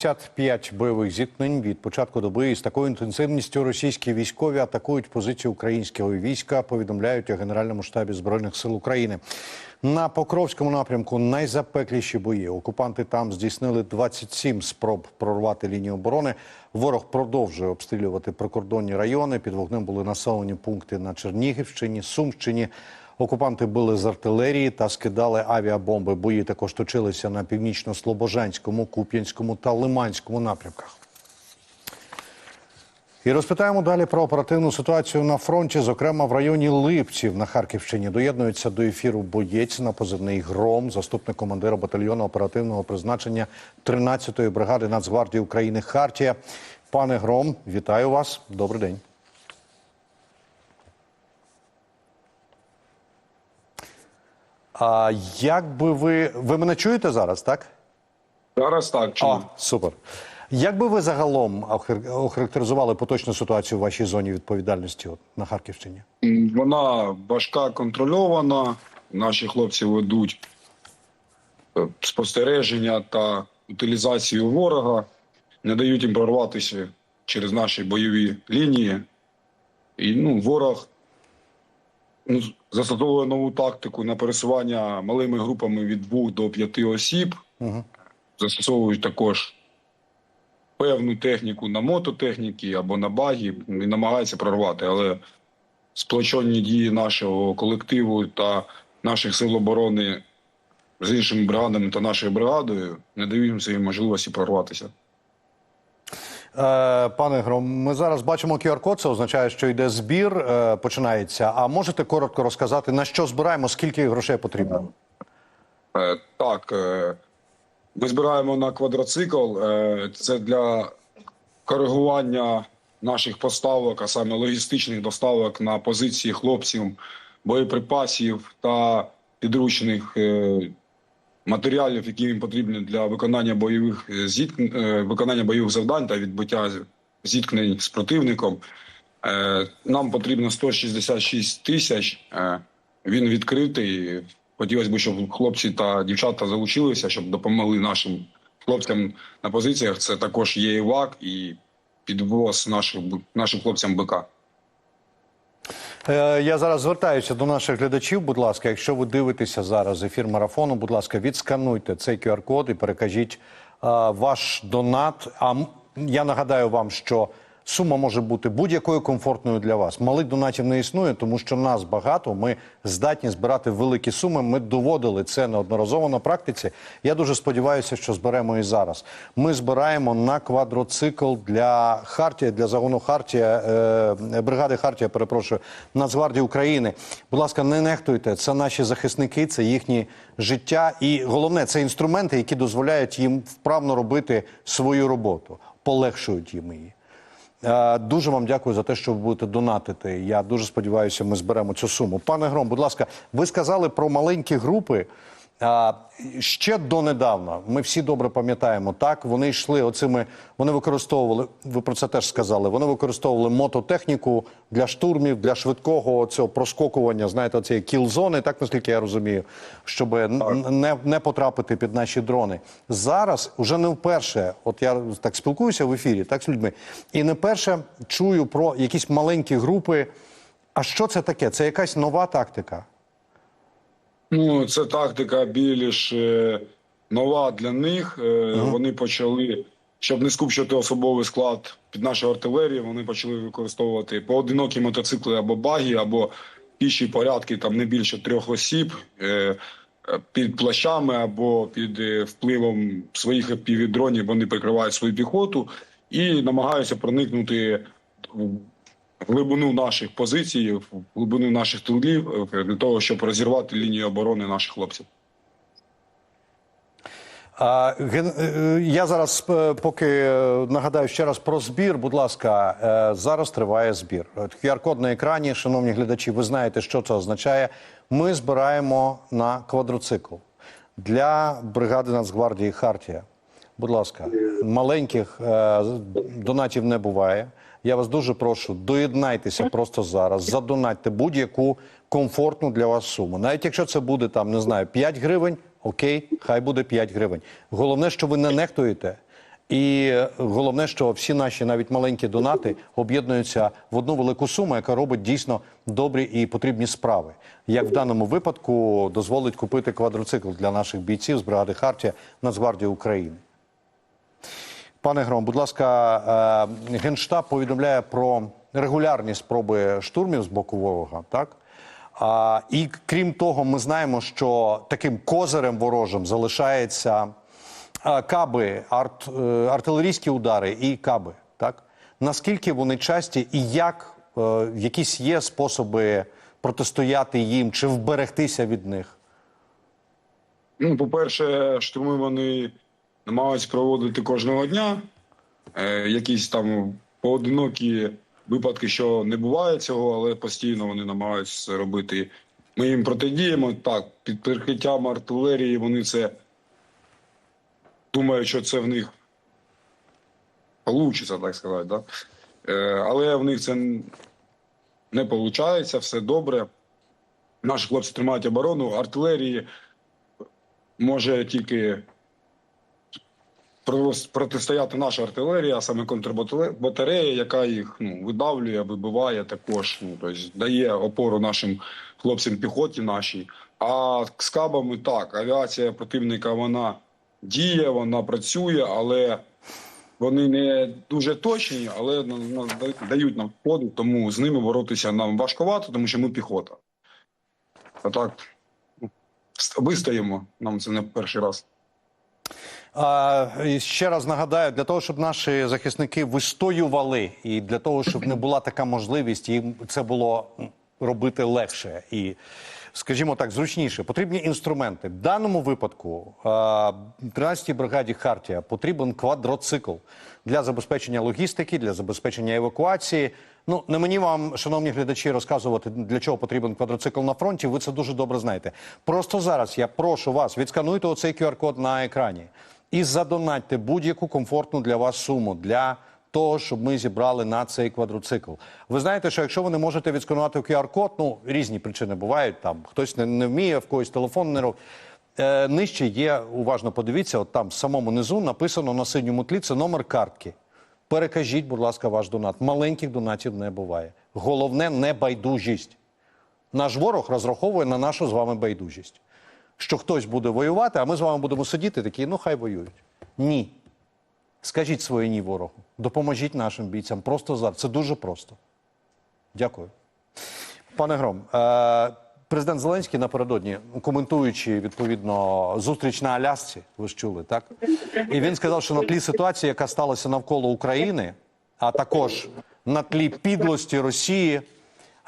55 бойових зіткнень від початку доби із такою інтенсивністю російські військові атакують позиції українського війська. Повідомляють у Генеральному штабі збройних сил України. На Покровському напрямку найзапекліші бої. Окупанти там здійснили 27 спроб прорвати лінію оборони. Ворог продовжує обстрілювати прикордонні райони. Під вогнем були населені пункти на Чернігівщині, Сумщині. Окупанти били з артилерії та скидали авіабомби. Бої також точилися на північно-слобожанському, Куп'янському та Лиманському напрямках. І розпитаємо далі про оперативну ситуацію на фронті, зокрема в районі Липців на Харківщині. Доєднується до ефіру боєць на позивний гром, заступник командира батальйону оперативного призначення 13-ї бригади Нацгвардії України Хартія. Пане Гром, вітаю вас. Добрий день. А як би ви. Ви мене чуєте зараз, так? Зараз так А, супер. Як би ви загалом охарактеризували поточну ситуацію в вашій зоні відповідальності от, на Харківщині? Вона важка контрольована. Наші хлопці ведуть е, спостереження та утилізацію ворога, не дають їм прорватися через наші бойові лінії. І ну, ворог застосовує нову тактику на пересування малими групами від двох до п'яти осіб. Угу. Застосовують також певну техніку на мототехніки або на багі і намагаються прорвати. Але сплочені дії нашого колективу та наших сил оборони з іншими бригадами та нашою бригадою не дають їм можливості прорватися. Е, пане Гром, ми зараз бачимо QR-код, це означає, що йде збір, е, починається. А можете коротко розказати, на що збираємо, скільки грошей потрібно? Е, Так, ми збираємо на квадроцикл. Це для коригування наших поставок, а саме логістичних доставок на позиції хлопців, боєприпасів та підручних матеріалів, які їм потрібні для виконання бойових е, зіткнень, виконання бойових завдань та відбиття зіткнень з противником. Е, Нам потрібно 166 тисяч. Е, Він відкритий. Хотілося б, щоб хлопці та дівчата залучилися, щоб допомогли нашим хлопцям на позиціях. Це також є ІВАК і підвоз наших, нашим хлопцям БК. Е, Я зараз звертаюся до наших глядачів. Будь ласка, якщо ви дивитеся зараз ефір марафону, будь ласка, відскануйте цей QR-код і перекажіть е, ваш донат. А я нагадаю вам, що сума може бути будь-якою комфортною для вас. Малих донатів не існує, тому що нас багато. Ми здатні збирати великі суми. Ми доводили це неодноразово на практиці. Я дуже сподіваюся, що зберемо і зараз. Ми збираємо на квадроцикл для Хартія, для загону Хартія, е, бригади Хартія, перепрошую, Нацгвардії України. Будь ласка, не нехтуйте. Це наші захисники, це їхні життя. І головне, це інструменти, які дозволяють їм вправно робити свою роботу, полегшують їм її. Е, Дуже вам дякую за те, що ви будете донатити. Я дуже сподіваюся, ми зберемо цю суму. Пане Гром, будь ласка, ви сказали про маленькі групи. А, ще донедавна, ми всі добре пам'ятаємо, так вони йшли оцими, вони використовували, ви про це теж сказали. Вони використовували мототехніку для штурмів, для швидкого цього проскокування, знаєте, цієї кіл-зони, так наскільки я розумію, щоб не, не потрапити під наші дрони. Зараз уже не вперше, от я так спілкуюся в ефірі, так з людьми, і не вперше чую про якісь маленькі групи. А що це таке? Це якась нова тактика? Ну, це тактика більш е, нова для них. Е, Вони почали, щоб не скупчувати особовий склад під нашу артилерію, вони почали використовувати поодинокі мотоцикли або багі, або піші порядки, там не більше трьох осіб. е, Під плащами або під впливом своїх півдронів вони прикривають свою піхоту і намагаються проникнути глибину наших позицій, в глибину наших тилів е, для того, щоб розірвати лінію оборони наших хлопців. Е, Я зараз е, поки нагадаю ще раз про збір. Будь ласка, зараз триває збір. QR-код на екрані, шановні глядачі, ви знаєте, що це означає. Ми збираємо на квадроцикл для бригади Нацгвардії Хартія. Будь ласка, маленьких донатів не буває. Я вас дуже прошу, доєднайтеся просто зараз, задонатьте будь-яку комфортну для вас суму. Навіть якщо це буде там, не знаю, 5 гривень, окей, хай буде 5 гривень. Головне, що ви не нехтуєте І головне, що всі наші навіть маленькі донати об'єднуються в одну велику суму, яка робить дійсно добрі і потрібні справи. Як в даному випадку дозволить купити квадроцикл для наших бійців з бригади Хартія Нацгвардії України. Пане Гром, будь ласка, е, Генштаб повідомляє про регулярні спроби штурмів з боку ворога, так? І крім того, ми знаємо, що таким козирем ворожим залишається каби, арт, е, артилерійські удари і каби. Так? Наскільки вони часті і як е, якісь є способи протистояти їм чи вберегтися від них? Ну, по-перше, штурми вони намагаються проводити кожного дня. Е, якісь там поодинокі випадки, що не буває цього, але постійно вони намагаються це робити. Ми їм протидіємо. Так, під прикриттям артилерії вони це думають, що це в них вийде, так сказати. Да? Е, але в них це не виходить, все добре. Наші хлопці тримають оборону, артилерії може тільки протистояти наша артилерія, а саме контрбатарея, яка їх ну, видавлює, вибиває також, ну, тобто дає опору нашим хлопцям піхоті нашій. А з кабами так, авіація противника вона діє, вона працює, але вони не дуже точні, але дають нам входу, тому з ними боротися нам важкувато, тому що ми піхота. А так ну, вистоїмо, нам це не перший раз. І ще раз нагадаю, для того, щоб наші захисники вистоювали, і для того, щоб не була така можливість, їм це було робити легше і, скажімо так, зручніше. Потрібні інструменти. В даному випадку а, 13-й бригаді Хартія потрібен квадроцикл для забезпечення логістики, для забезпечення евакуації. Ну, не мені вам, шановні глядачі, розказувати, для чого потрібен квадроцикл на фронті. Ви це дуже добре знаєте. Просто зараз я прошу вас, відскануйте оцей QR-код на екрані і задонатьте будь-яку комфортну для вас суму для того, щоб ми зібрали на цей квадроцикл. Ви знаєте, що якщо ви не можете відсканувати QR-код, ну різні причини бувають. Там хтось не, не вміє, в когось телефон не робить. Е, нижче є, уважно подивіться, от там в самому низу написано на синьому тлі це номер картки. Перекажіть, будь ласка, ваш донат. Маленьких донатів не буває. Головне не байдужість. Наш ворог розраховує на нашу з вами байдужість. Що хтось буде воювати, а ми з вами будемо сидіти такі, ну хай воюють. Ні. Скажіть своє ні ворогу. Допоможіть нашим бійцям. Просто зараз. Це дуже просто. Дякую. Пане Гром, е, президент Зеленський напередодні, коментуючи відповідно зустріч на Алясці, ви ж чули, так? І він сказав, що на тлі ситуації, яка сталася навколо України, а також на тлі підлості Росії,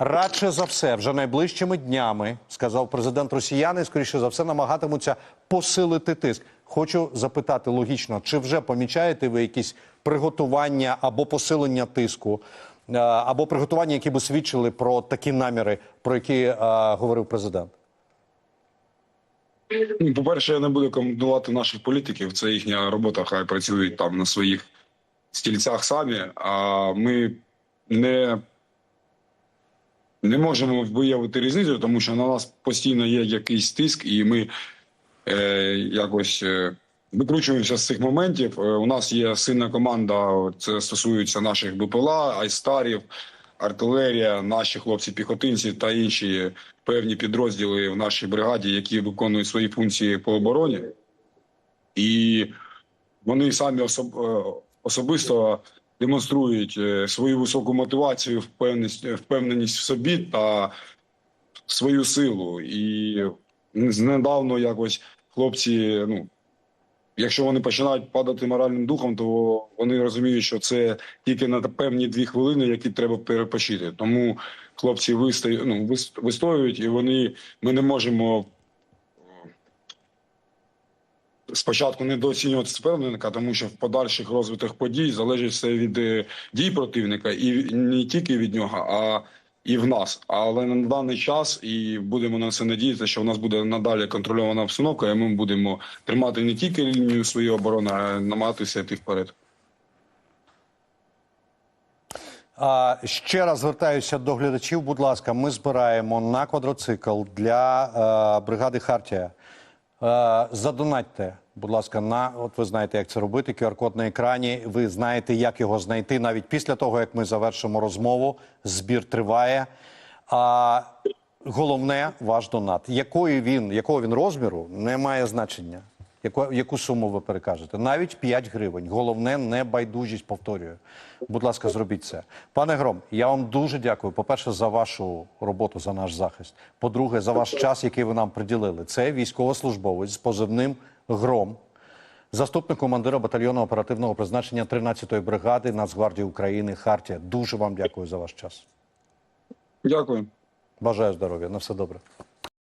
радше за все, вже найближчими днями, сказав президент Росіяни, скоріше за все, намагатимуться посилити тиск. Хочу запитати логічно, чи вже помічаєте ви якісь приготування або посилення тиску, е, або приготування, які би свідчили про такі наміри, про які е, говорив президент? Ну, По-перше, я не буду коментувати наших політиків. Це їхня робота, хай працюють там на своїх стільцях самі. А ми не, не можемо виявити різницю, тому що на нас постійно є якийсь тиск, і ми е, якось е, викручуємося з цих моментів. Е, у нас є сильна команда. Це стосується наших БПЛА, Айстарів, артилерія, наші хлопці-піхотинці та інші певні підрозділи в нашій бригаді, які виконують свої функції по обороні, і вони самі особ, е, особисто демонструють е, свою високу мотивацію, впевненість, впевненість в собі та свою силу. І недавно якось хлопці, ну. Якщо вони починають падати моральним духом, то вони розуміють, що це тільки на певні дві хвилини, які треба перепочити. Тому хлопці вистою, ну, вистоюють, і вони ми не можемо е, спочатку недооцінювати суперника, тому що в подальших розвиток подій залежить все від е, дій противника, і не тільки від нього, а і в нас. Але на даний час і будемо на це надіятися, що в нас буде надалі контрольована обстановка, і ми будемо тримати не тільки лінію своєї оборони, а намагатися йти вперед. А, ще раз звертаюся до глядачів. Будь ласка, ми збираємо на квадроцикл для е, бригади Хартія задонатьте, будь ласка, на от ви знаєте, як це робити. QR-код на екрані. Ви знаєте, як його знайти. Навіть після того, як ми завершимо розмову, збір триває. А головне ваш донат. Якої він, якого він розміру, не має значення. Яку, яку суму ви перекажете? Навіть 5 гривень. Головне не байдужість, повторюю. Будь ласка, зробіть це. Пане Гром, я вам дуже дякую. По-перше, за вашу роботу, за наш захист. По-друге, за ваш час, який ви нам приділили. Це військовослужбовець з позивним Гром, заступник командира батальйону оперативного призначення 13-ї бригади Нацгвардії України Хартія. Дуже вам дякую за ваш час. Дякую. Бажаю здоров'я. На все добре.